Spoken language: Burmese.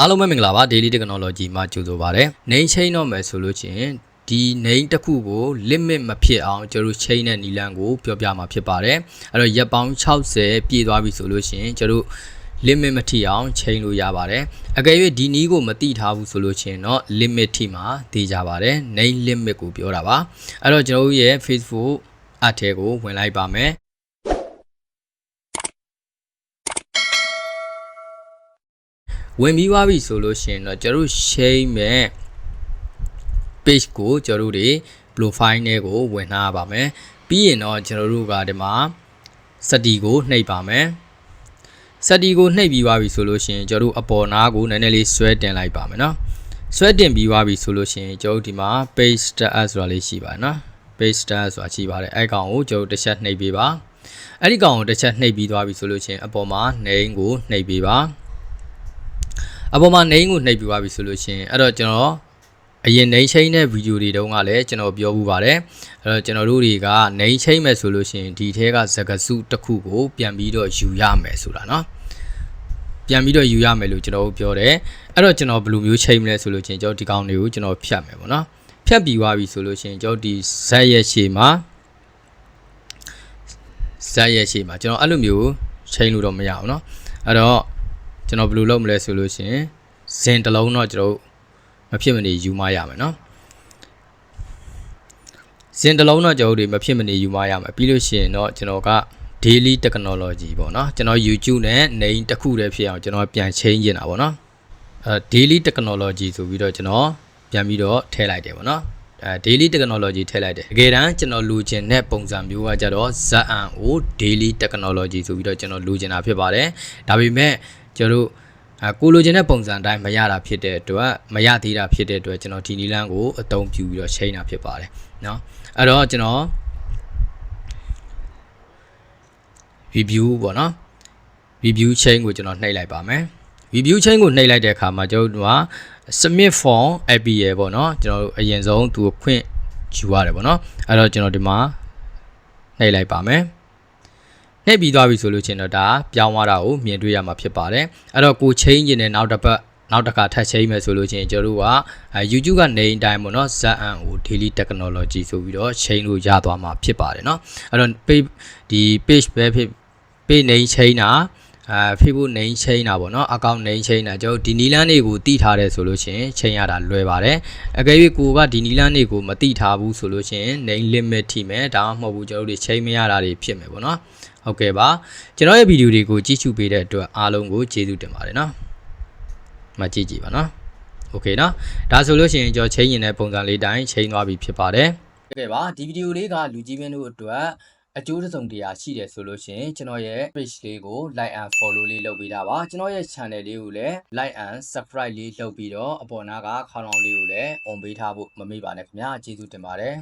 အားလုံးပဲမင်္ဂလာပါ Daily Technology မှာကြိုဆိုပါရစေ။ name chain တော့မယ်ဆိုလို့ချင်းဒီ name တစ်ခုကို limit မဖြစ်အောင်ကျွန်တော်တို့ chain တဲ့နီလန်းကိုပြောပြမှာဖြစ်ပါတယ်။အဲ့တော့ရက်ပေါင်း60ပြည့်သွားပြီဆိုလို့ချင်းကျွန်တော်တို့ limit မထိအောင် chain လို့ရပါတယ်။အကယ်၍ဒီနီးကိုမတိထားဘူးဆိုလို့ချင်းတော့ limit ထိမှာတည်ကြပါတယ်။ name limit ကိုပြောတာပါ။အဲ့တော့ကျွန်တော်တို့ရဲ့ Facebook အထဲကိုဝင်လိုက်ပါမယ်။ ဝင်ပြီးသွားပြီဆိုလို့ရှိရင်တော့ကျတို့ share မဲ့ page ကိုကျတို့တွေ profile နဲ့ကိုဝင်နှားပါမယ်ပြီးရင်တော့ကျွန်တော်တို့ကဒီမှာစတီကိုနှိပ်ပါမယ်စတီကိုနှိပ်ပြီးသွားပြီဆိုလို့ရှိရင်ကျတို့အပေါ်နားကိုနည်းနည်းလေးဆွဲတင်လိုက်ပါမယ်နော်ဆွဲတင်ပြီးသွားပြီဆိုလို့ရှိရင်ကျတို့ဒီမှာ page status ဆိုတာလေးရှိပါတယ်နော် page status ဆိုတာရှိပါတယ်အဲ့ကောင်ကိုကျတို့တစ်ချက်နှိပ်ပေးပါအဲ့ဒီကောင်ကိုတစ်ချက်နှိပ်ပြီးသွားပြီဆိုလို့ရှိရင်အပေါ်မှာ name ကိုနှိပ်ပေးပါ အပေါ်မှာ name ကိုနှိပ်ပြသွားပြီဆိုလို့ရှိရင်အဲ့တော့ကျွန်တော်အရင် name chain တဲ့ဗီဒီယိုတွေတုန်းကလည်းကျွန်တော်ပြောမှုပါတယ်အဲ့တော့ကျွန်တော်တို့တွေက name chain မဲ့ဆိုလို့ရှိရင်ဒီထဲကစကားစုတစ်ခုကိုပြန်ပြီးတော့ယူရမယ်ဆိုတာเนาะပြန်ပြီးတော့ယူရမယ်လို့ကျွန်တော်တို့ပြောတယ်အဲ့တော့ကျွန်တော်ဘယ်လိုမျိုး chain မလဲဆိုလို့ချင်းကျွန်တော်ဒီကောင်တွေကိုကျွန်တော်ဖြတ်မယ်ပေါ့နော်ဖြတ်ပြီးသွားပြီဆိုလို့ချင်းကျွန်တော်ဒီဇက်ရဲ့ရှေ့မှာဇက်ရဲ့ရှေ့မှာကျွန်တော်အဲ့လိုမျိုး chain လို့တော့မရအောင်เนาะအဲ့တော့ ကျွန်တော်ဘယ်လိုလုပ်မလဲဆိုလို့ရှိရင်ဇင်တစ်လုံးတော့ကျွန်တော်မဖြစ်မနေယူမရမယ်เนาะဇင်တစ်လုံးတော့ကျွန်တော်တို့မဖြစ်မနေယူမရမယ်ပြီးလို့ရှိရင်တော့ကျွန်တော်က daily technology ပေါ့เนาะကျွန်တော် YouTube နဲ့ name တစ်ခုတည်းဖြစ်အောင်ကျွန်တော်ပြန် change နေတာပေါ့เนาะအဲ daily technology ဆိုပြီးတော့ကျွန်တော်ပြန်ပြီးတော့ထည့်လိုက်တယ်ပေါ့เนาะအဲ daily technology ထည့်လိုက်တယ်တကယ်တမ်းကျွန်တော်လိုချင်တဲ့ပုံစံမျိုးကကြတော့ ZNO daily technology ဆိုပြီးတော့ကျွန်တော်လိုချင်တာဖြစ်ပါတယ်ဒါပေမဲ့ ကျွန်တော်တို့အဲကိုလိုချင်တဲ့ပုံစံတိုင်းမရတာဖြစ်တဲ့အတွက်မရသေးတာဖြစ်တဲ့အတွက်ကျွန်တော်ဒီနီလန်းကိုအသုံးပြုပြီးတော့ချိန်တာဖြစ်ပါတယ်เนาะအဲ့တော့ကျွန်တော် review ပေါ့နော် review chain ကိုကျွန်တော်နှိပ်လိုက်ပါမယ် review chain ကိုနှိပ်လိုက်တဲ့အခါမှာကျွန်တော်တို့က submit form API ပေါ့နော်ကျွန်တော်တို့အရင်ဆုံးသူကိုခွင့်ယူရတယ်ပေါ့နော်အဲ့တော့ကျွန်တော်ဒီမှာနှိပ်လိုက်ပါမယ် နှိပ်ပြီးသွားပြီဆိုလို့ချင်းတော့ဒါပြောင်းသွားတာကိုမြင်တွေ့ရမှာဖြစ်ပါတယ်အဲ့တော့ကို chain ရင်တဲ့နောက်တစ်ပတ်နောက်တစ်ခါထပ်ချိန်မယ်ဆိုလို့ချင်းကျွန်တော်တို့ကအဲ YouTube ကနေအတိုင်းပေါ့နော် ZNO Daily Technology ဆိုပြီးတော့ချိန်လို့ရသွားမှာဖြစ်ပါတယ်เนาะအဲ့တော့ page ဒီ page ပဲဖြစ် page name ချိန်တာအဲ Facebook name ချိန်တာပေါ့နော် account name ချိန်တာကျွန်တော်ဒီနီလန်းတွေကိုတိထားတယ်ဆိုလို့ရှိရင်ချိန်ရတာလွယ်ပါတယ်အကယ်၍ကိုကဒီနီလန်းတွေကိုမတိထားဘူးဆိုလို့ရှိရင် name limit ထိမယ်ဒါမှမဟုတ်ဘူးကျွန်တော်တို့ချိန်မရတာတွေဖြစ်မယ်ပေါ့နော် ဟုတ်ကဲ့ပါကျွန်တော်ရဲ့ဗီဒီယိုတွေကိုကြည့်ရှုပေးတဲ့အတွက်အားလုံးကိုကျေးဇူးတင်ပါတယ်နော်မကြည့်ကြည့်ပါနော်โอเคနော်ဒါဆိုလို့ရှိရင်ကျွန်တော်ချိန်ရင်တဲ့ပုံစံလေးတိုင်းချိန်သွားပြီဖြစ်ပါတယ်ဟုတ်ကဲ့ပါဒီဗီဒီယိုလေးကလူကြီးမင်းတို့အတွက်အကျိုးတစ်စုံတရာရှိတယ်ဆိုလို့ရှိရင်ကျွန်တော်ရဲ့ page လေးကို like and follow လေးလုပ်ပေးတာပါကျွန်တော်ရဲ့ channel လေးကိုလည်း like and subscribe လေးလုပ်ပြီးတော့အပေါ်နားကခေါင်းလောင်းလေးကိုလည်း on ပေးထားဖို့မမေ့ပါနဲ့ခင်ဗျာကျေးဇူးတင်ပါတယ်